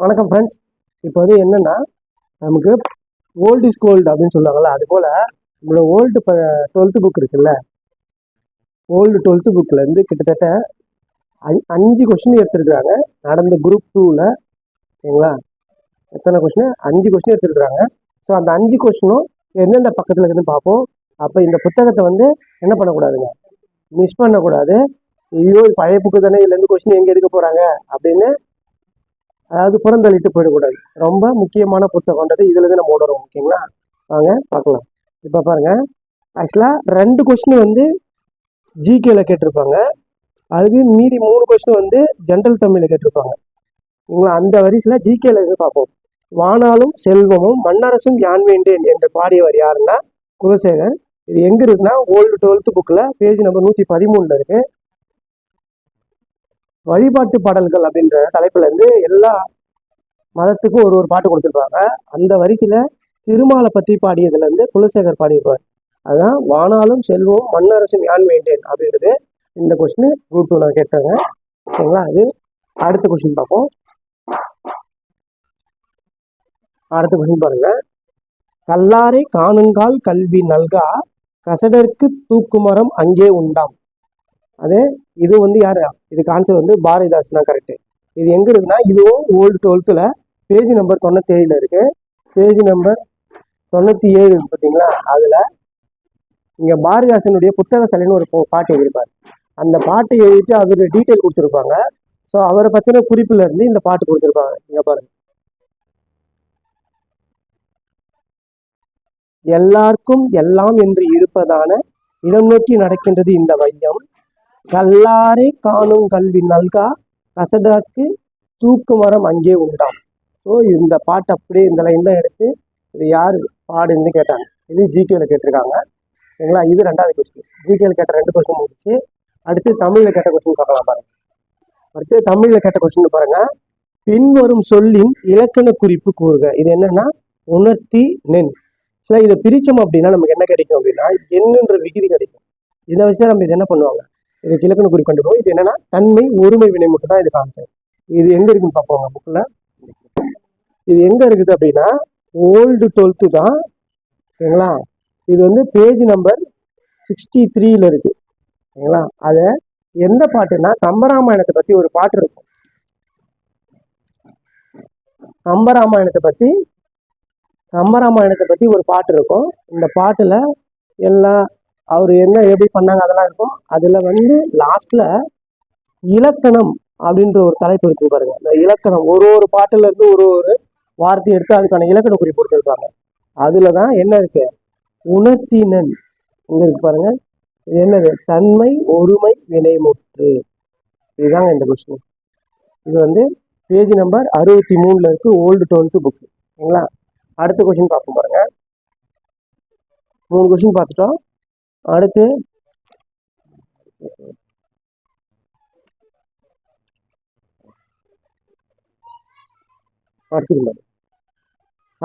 வணக்கம் ஃப்ரெண்ட்ஸ் இப்போ வந்து என்னென்னா நமக்கு ஓல்டு இஸ் கோல்டு அப்படின்னு சொல்லுவாங்கள்ல அது போல் நம்மளோட ஓல்டு இப்போ டுவெல்த்து புக் இருக்குல்ல ஓல்டு டுவெல்த்து புக்கிலேருந்து கிட்டத்தட்ட அஞ்சு கொஸ்டின் எடுத்துருக்குறாங்க. நடந்த குரூப் டூவில் ஓகேங்களா எத்தனை கொஸ்டின் அஞ்சு கொஸ்டின் எடுத்துருக்குறாங்க. ஸோ அந்த அஞ்சு கொஸ்டினும் எந்தெந்த பக்கத்தில் இருக்குதுன்னு பார்ப்போம். அப்போ இந்த புத்தகத்தை வந்து என்ன பண்ணக்கூடாதுங்க? மிஸ் பண்ணக்கூடாது. ஐயோ பழைய புக்கு தானே இதுலேருந்து கொஸ்டின் எங்கே எடுக்க போகிறாங்க அப்படின்னு அதாவது புறந்தள்ளிட்டு போயிடக்கூடாது. ரொம்ப முக்கியமான புத்தகம்ன்றது இதுல இருந்து நம்ம உணரும் ஓகேங்களா? வாங்க பார்க்கலாம். இப்போ பாருங்க. ஆக்சுவலாக ரெண்டு கொஸ்டின் வந்து ஜிகேல கேட்டிருப்பாங்க. அது மீதி மூணு கொஸ்டின் வந்து ஜென்ரல் தமிழில் கேட்டிருப்பாங்க. உங்களை அந்த வரிசையில் ஜிகேல இருந்து பார்ப்போம். வானாலும் செல்வமும் மன்னரசும் யான் வேண்டேன் என்று பாடியவர் யாருன்னா குலசேகர். இது எங்க இருக்குன்னா ஓல்டு டுவெல்த் புக்கில் பேஜ் நம்பர் நூற்றி பதிமூணுல இருக்கு. வழிபாட்டு பாடல்கள் அப்படின்ற தலைப்புல இருந்து எல்லா மதத்துக்கும் ஒரு ஒரு பாட்டு கொடுத்துருப்பாங்க. அந்த வரிசையில திருமாலை பத்தி பாடியதுல இருந்து குலசேகர் பாடியிருப்பார். அதுதான் வானாலும் செல்வம் மண்ணரசும் யான் வேண்டேன் அப்படின்றது இந்த கொஸ்டின் குரூப் டூ நான் கேட்டாங்க. ஓகேங்களா அது அடுத்த கொஸ்டின் பார்ப்போம். அடுத்த கொஸ்டின் பாருங்க. கல்லாரை காணுங்கால் கல்வி நல்கா கசடர்க்கு தூக்குமரம் அங்கே உண்டாம். அது இது வந்து யார்? இதுக்கு ஆன்சர் வந்து பாரதிதாஸ் தான் கரெக்ட் இது எங்கே இருக்குன்னா இதுவும் ஓல்டு டுவெல்த்தில் பேஜ் நம்பர் தொண்ணூற்றி ஏழில் இருக்குது பேஜ் நம்பர் தொண்ணூற்றி ஏழு பார்த்தீங்களா? அதில் இங்கே பாரதிதாசனுடைய புத்தக சலைன்னு ஒரு பாட்டு எழுதியிருப்பார். அந்த பாட்டை எழுதிட்டு அவருடைய டீட்டெயில் கொடுத்துருப்பாங்க. ஸோ அவரை பற்றின குறிப்பில் இருந்து இந்த பாட்டு கொடுத்துருப்பாங்க. இங்கே பாருங்க. எல்லாருக்கும் எல்லாம் என்று இருப்பதான இடம் நோக்கி நடக்கின்றது இந்த வையம். கல்லாரை காணும் கல்வி நல்கா கசடாக்கு தூக்கு மரம் அங்கே உண்டாம். ஸோ இந்த பாட்டு அப்படியே இந்த லைன் தான் எடுத்து இது யார் பாடுன்னு கேட்டாங்க. இது ஜிகேல கேட்டிருக்காங்க. சரிங்களா? இது ரெண்டாவது கொஸ்டின் ஜிகேல கேட்ட ரெண்டு கொஸ்டின் முடிச்சு அடுத்து தமிழில் கேட்ட கொஸ்டின் பார்க்கலாம் பாருங்க. அடுத்து தமிழில் கேட்ட கொஸ்டின் பாருங்க. பின்வரும் சொல்லின் இலக்கண குறிப்பு கூறுக. இது என்னன்னா உணர்த்தி நென். சில இதை பிரித்தோம் அப்படின்னா நமக்கு என்ன கிடைக்கும் அப்படின்னா என்னன்ற விகுதி கிடைக்கும். இதை வச்சு நம்ம இது என்ன பண்ணுவாங்க? இதுக்கு இலக்கண குறி கண்டுபிடிப்போம் இது என்னன்னா தன்மை ஒருமை வினை மட்டும் தான் இது கான்செப்ட் இது எங்க இருக்குன்னு பார்ப்போங்க புக்கில் இது எங்க இருக்குது அப்படின்னா ஓல்டு டுவெல்த்து தான். சரிங்களா? இது வந்து பேஜ் நம்பர் சிக்ஸ்டி த்ரீல இருக்கு. ஓகேங்களா அதை எந்த பாட்டுன்னா கம்பராமாயணத்தை பத்தி ஒரு பாட்டு இருக்கும். கம்பராமாயணத்தை பத்தி கம்பராமாயணத்தை பத்தி ஒரு பாட்டு இருக்கும். இந்த பாட்டுல எல்லா அவர் என்ன எப்படி பண்ணாங்க அதெல்லாம் இருக்கும். அதில் வந்து லாஸ்ட்ல இலக்கணம் அப்படின்ற ஒரு தலைப்பு இருக்கு பாருங்க. இந்த இலக்கணம் ஒரு ஒரு பாட்டுல இருந்து ஒரு ஒரு வார்த்தை எடுத்து அதுக்கான இலக்கண குறி கொடுத்துருப்பாங்க. அதுல தான் என்ன இருக்கு? உணர்த்தினன் இங்க இருக்கு பாருங்க. இது என்னது? தன்மை ஒருமை வினைமுற்று. இதுதாங்க இந்த கொஸ்டின் இது வந்து பேஜ் நம்பர் அறுபத்தி மூணுல இருக்கு ஓல்டு டுவெல்த்து புக் சரிங்களா? அடுத்த கொஸ்டின் பார்ப்போம் பாருங்க. மூணு கொஸ்டின் பார்த்துட்டோம். அடுத்து அடுத்து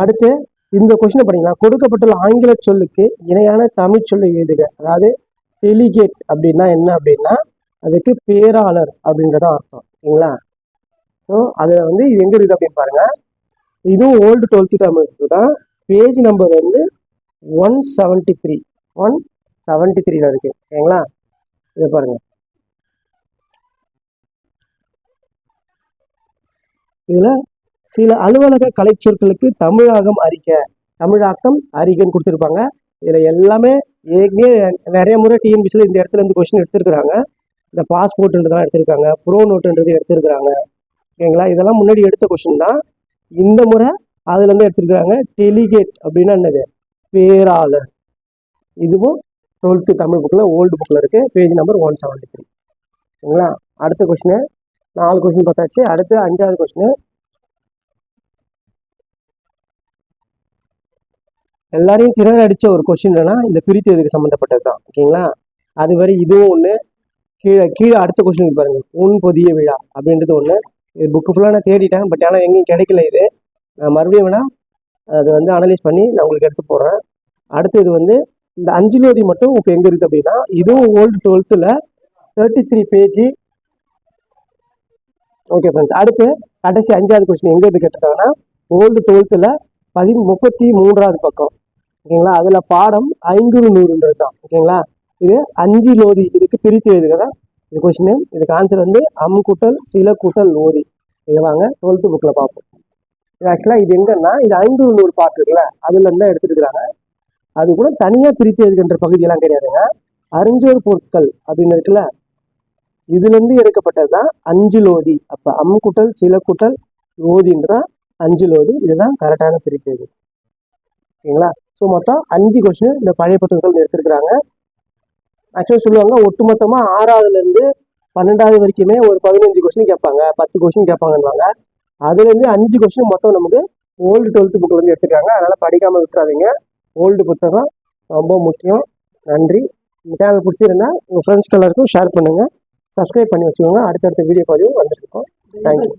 அடுத்து இந்த கொஸ்டினை படிங்களா கொடுக்கப்பட்டுள்ள ஆங்கில சொல்லுக்கு இணையான தமிழ் சொல்லை எழுதுக. அதாவது டெலிகேட் அப்படின்னா என்ன அப்படின்னா அதுக்கு பேராளர் அப்படின்றத அர்த்தம். சரிங்களா? ஸோ அதில் வந்து இது எங்க இருக்குது அப்படின்னு பாருங்க. இதுவும் ஓல்டு டுவெல்த்து தமிழுக்கு தான். பேஜ் நம்பர் வந்து one seventy three one seventy த்ரீல இருக்கு. சரிங்களா? இதை பாருங்க. இதுல சில அலுவலக கலைச்சொற்களுக்கு தமிழாகம் அறிக்க தமிழாக்கம் அறிக்கைன்னு கொடுத்துருப்பாங்க. இதுல எல்லாமே ஏற்கனவே நிறைய முறை டிஎன்பிசியில் இந்த இடத்துல இருந்து கொஸ்டின் எடுத்திருக்கிறாங்க. இந்த பாஸ்போர்ட்ன்றதெல்லாம் எடுத்திருக்காங்க. ப்ரோ நோட்டுன்றது எடுத்திருக்கிறாங்க. ஓகேங்களா இதெல்லாம் முன்னாடி எடுத்த கொஸ்டின் தான். இந்த முறை அதுல இருந்து எடுத்திருக்கிறாங்க. டெலிகேட் அப்படின்னா என்னது? பேராளர். இதுவும் டுவெல்த்து தமிழ் புக்கில் ஓல்டு புக்கில் இருக்குது page number one seventy three சரிங்களா? அடுத்த கொஷினு நாலு கொஸ்டின் பார்த்தாச்சு. அடுத்து அஞ்சாவது கொஸ்டின் எல்லாரையும் திறன் அடித்த ஒரு கொஸ்டின்னா இந்த பிரித்து இதுக்கு சம்மந்தப்பட்டது தான் ஓகேங்களா? அது வரை இதுவும் ஒன்று கீழே கீழே அடுத்த கொஸ்டின் பாருங்க. உன் பொதிய விழா அப்படின்றது ஒன்று இது புக்கு ஃபுல்லாக நான் தேடிட்டேன். பட் ஆனால் எங்கேயும் கிடைக்கல இது. நான் மறுபடியும் வேணால் அதை வந்து அனலைஸ் பண்ணி நான் உங்களுக்கு எடுத்து போடுறேன். அடுத்து இது வந்து இந்த அஞ்சுலோதி மட்டும் இப்போ எங்கே இருக்குது அப்படின்னா இதுவும் ஓல்டு டுவெல்த்தில் thirty three page okay friends அடுத்து கடைசி அஞ்சாவது கொஸ்டின் எங்கே இருந்து கேட்டிருக்காங்கன்னா ஓல்டு டுவெல்த்தில் பதி முப்பத்தி மூன்றாவது பக்கம். ஓகேங்களா அதில் பாடம் ஐங்குறு நூறுன்றது தான். ஓகேங்களா இது அஞ்சு லோதி இதுக்கு பிரித்து எழுதுகிறதா இது கொஸ்டின் இதுக்கு ஆன்சர் வந்து அம் கூட்டல் சில கூட்டல் லோதி இதை வாங்க டுவெல்த்து புக்கில் பார்ப்போம். இது ஆக்சுவலாக இது எங்கன்னா இது ஐங்குறு நூறு பாட்டு இருக்குல்ல? அதுலேருந்து தான் எடுத்துருக்குறாங்க அது கூட தனியாக பிரித்து எழுதுகின்ற பகுதியெல்லாம் கிடையாதுங்க அறிஞ்சோர் பொருட்கள் அப்படின்னு இருக்குல்ல இதுலேருந்து எடுக்கப்பட்டது தான் அஞ்சு லோதி அப்போ அம் சில கூட்டல் லோதின்றதா அஞ்சு லோதி இதுதான் கரெக்டான பிரித்து ஓகேங்களா ஸோ மொத்தம் அஞ்சு கொஸ்டின் இந்த பழைய புத்தகங்கள் எடுத்திருக்கிறாங்க. ஆக்சுவலாக சொல்லுவாங்க ஒட்டுமொத்தமாக ஆறாவதுலேருந்து பன்னெண்டாவது வரைக்குமே ஒரு பதினஞ்சு கொஸ்டின் கேட்பாங்க பத்து கொஸ்டின் கேட்பாங்கன்னுவாங்க. அதுலேருந்து அஞ்சு கொஸ்டின் மொத்தம் நமக்கு ஓல்டு டுவெல்த்து புக்கில் வந்து எடுத்துருக்காங்க. அதனால் படிக்காமல் விட்டுறாதீங்க. ஓல்டு புத்தகம் ரொம்ப முக்கியம். நன்றி. இந்த சேனல் பிடிச்சிருந்தா உங்கள் ஃப்ரெண்ட்ஸ்க்கு எல்லாருக்கும் ஷேர் பண்ணுங்கள் சப்ஸ்கிரைப் பண்ணி வச்சுக்கோங்க. அடுத்தடுத்த வீடியோ பதிவும் வந்துருக்கோம். தேங்க்யூ